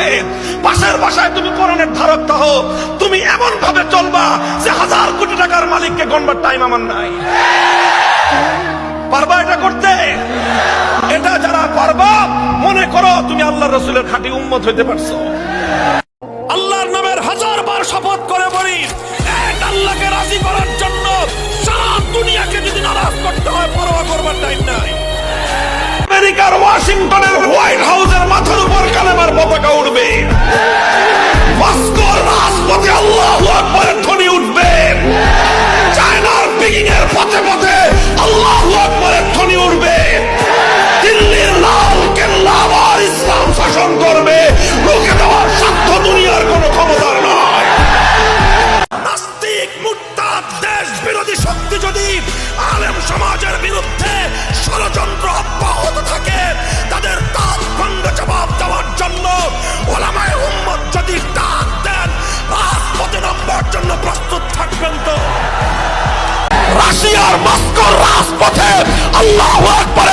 থাকে পাশের বাসায় তুমি কোরআনের ধারক হো তুমি এমন ভাবে চলবা যে হাজার কোটি টাকার মালিককে গণবার টাইম আমার নাই। পারবা এটা করতে? এটা যারা পারবা, মনে করো তুমি আল্লাহ রসুলের খাঁটি উম্মত হইতে পারছ। আল্লাহর নামের হাজার বার শপথ করে বলি পথে পথে মস্কোর রাজপথে আল্লাহ আকবরের